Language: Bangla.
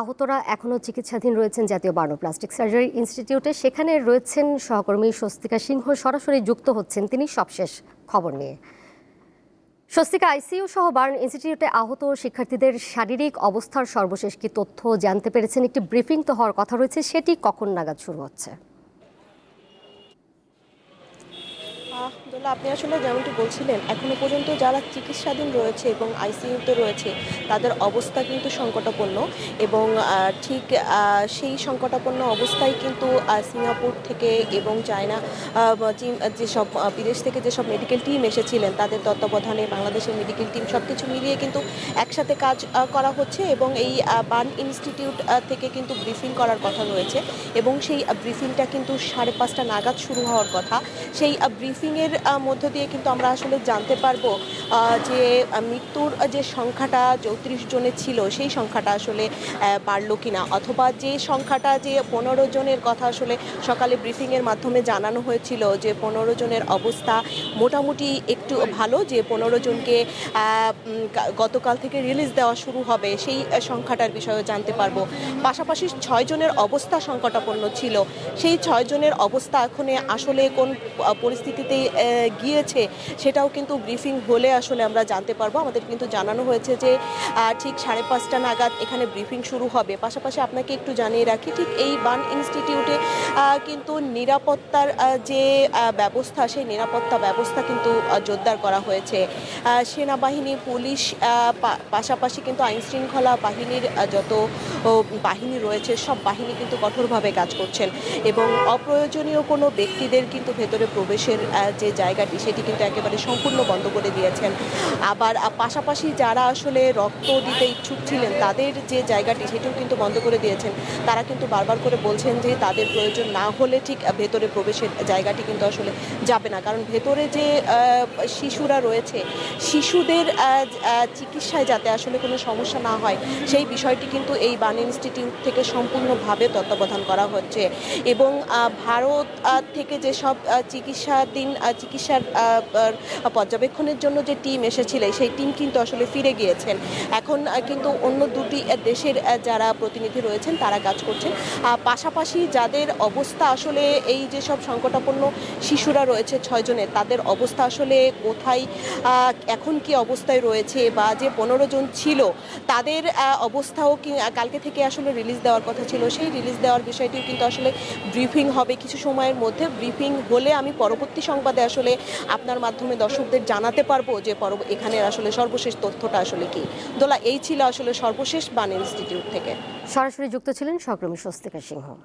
আহতরা এখনও চিকিৎসাধীন রয়েছেন জাতীয় বার্নোপ্লাস্টিক সার্জারি ইনস্টিটিউটে। সেখানে রয়েছেন সহকর্মী স্বস্তিকা সিংহ, সরাসরি যুক্ত হচ্ছেন তিনি সবশেষ খবর নিয়ে। স্বস্তিকা, আইসিইউ সহ বার্ন ইনস্টিটিউটে আহত শিক্ষার্থীদের শারীরিক অবস্থার সর্বশেষ কি তথ্য জানতে পেরেছেন? একটি ব্রিফিং তো হওয়ার কথা রয়েছে, সেটি কখন নাগাদ শুরু হচ্ছে আহ, দোলা আপনি আসলে যেমনটি বলছিলেন, এখনও পর্যন্ত যারা চিকিৎসাধীন রয়েছে এবং আইসিইউতে রয়েছে, তাদের অবস্থা কিন্তু সংকটাপন্ন এবং ঠিক সেই সংকটাপন্ন অবস্থায় কিন্তু সিঙ্গাপুর থেকে এবং চায়না যেসব বিদেশ থেকে যেসব মেডিকেল টিম এসেছিলেন, তাদের তত্ত্বাবধানে বাংলাদেশের মেডিকেল টিম সব কিছু মিলিয়ে কিন্তু একসাথে কাজ করা হচ্ছে এবং এই বার্ন ইনস্টিটিউট থেকে কিন্তু ব্রিফিং করার কথা রয়েছে এবং সেই ব্রিফিংটা কিন্তু সাড়ে পাঁচটা নাগাদ শুরু হওয়ার কথা। সেই ব্রিফিংয়ের মধ্য দিয়ে কিন্তু আমরা আসলে জানতে পারব যে মৃত্যুর যে সংখ্যাটা চৌত্রিশ জনের ছিল, সেই সংখ্যাটা আসলে বাড়লো কিনা? অথবা যে সংখ্যাটা যে পনেরো জনের কথা আসলে সকালে ব্রিফিংয়ের মাধ্যমে জানানো হয়েছিল, যে পনেরো জনের অবস্থা মোটামুটি একটু ভালো, যে পনেরো জনকে গতকাল থেকে রিলিজ দেওয়া শুরু হবে, সেই সংখ্যাটার বিষয়ে জানতে পারব। পাশাপাশি ছয় জনের অবস্থা সংকটাপন্ন ছিল, সেই ছয় জনের অবস্থা এখন আসলে কোন পরিস্থিতিতে গিয়েছে, সেটাও কিন্তু ব্রিফিং হলে আসলে আমরা জানতে পারব। আমাদের কিন্তু জানানো হয়েছে যে ঠিক সাড়ে পাঁচটা নাগাদ এখানে ব্রিফিং শুরু হবে। পাশাপাশি আপনাকে একটু জানিয়ে রাখি, ঠিক এই বান ইনস্টিটিউটে কিন্তু নিরাপত্তার যে ব্যবস্থা, সেই নিরাপত্তা ব্যবস্থা কিন্তু জোরদার করা হয়েছে। সেনাবাহিনী, পুলিশ পাশাপাশি কিন্তু আইন শৃঙ্খলা বাহিনীর যত বাহিনী রয়েছে, সব বাহিনী কিন্তু কঠোরভাবে কাজ করছেন। এবং অপ্রয়োজনীয় কোনো ব্যক্তিদের কিন্তু ভেতরে প্রবেশের যে জায়গাটি সেটি কিন্তু একেবারে সম্পূর্ণ বন্ধ করে দিয়েছেন। আবার পাশাপাশি যারা আসলে রক্ত দিতে ইচ্ছুক ছিলেন তাদের যে জায়গাটি সেটিও কিন্তু বন্ধ করে দিয়েছেন। তারা কিন্তু বারবার করে বলছেন যে তাদের প্রয়োজন না হলে ঠিক ভেতরে প্রবেশের জায়গাটি কিন্তু আসলে যাবে না। কারণ ভেতরে যে শিশুরা রয়েছে শিশুদের চিকিৎসায় যাতে আসলে কোনো সমস্যা না হয় সেই বিষয়টি কিন্তু এই বান ইনস্টিটিউট থেকে সম্পূর্ণভাবে তত্ত্বাবধান করা হচ্ছে। এবং ভারত থেকে যেসব চিকিৎসাধীন আহ, চিকিৎসার পর্যবেক্ষণের জন্য যে টিম এসেছিল, সেই টিম কিন্তু আসলে ফিরে গিয়েছেন। এখন কিন্তু অন্য দুটি দেশের যারা প্রতিনিধি রয়েছেন, তারা কাজ করছেন। পাশাপাশি যাদের অবস্থা আসলে এই যেসব সংকটাপন্ন শিশুরা রয়েছে ছয়জনের তাদের অবস্থা আসলে কোথায় এখন কি অবস্থায় রয়েছে বা যে পনেরো জন ছিল, তাদের অবস্থাও কি কালকে থেকে আসলে রিলিজ দেওয়ার কথা ছিল। সেই রিলিজ দেওয়ার বিষয়টিও কিন্তু আসলে ব্রিফিং হবে কিছু সময়ের মধ্যে। ব্রিফিং হলে আমি পরবর্তী সংবাদে আসলে আপনার মাধ্যমে দর্শকদের জানাতে পারব যে পরব এখানের আসলে সর্বশেষ তথ্যটা আসলে কি? দোলা, এই ছিল আসলে সর্বশেষ বান ইনস্টিটিউট থেকে। সরাসরি যুক্ত ছিলেন সক্রমী স্বস্তিকা সিংহ।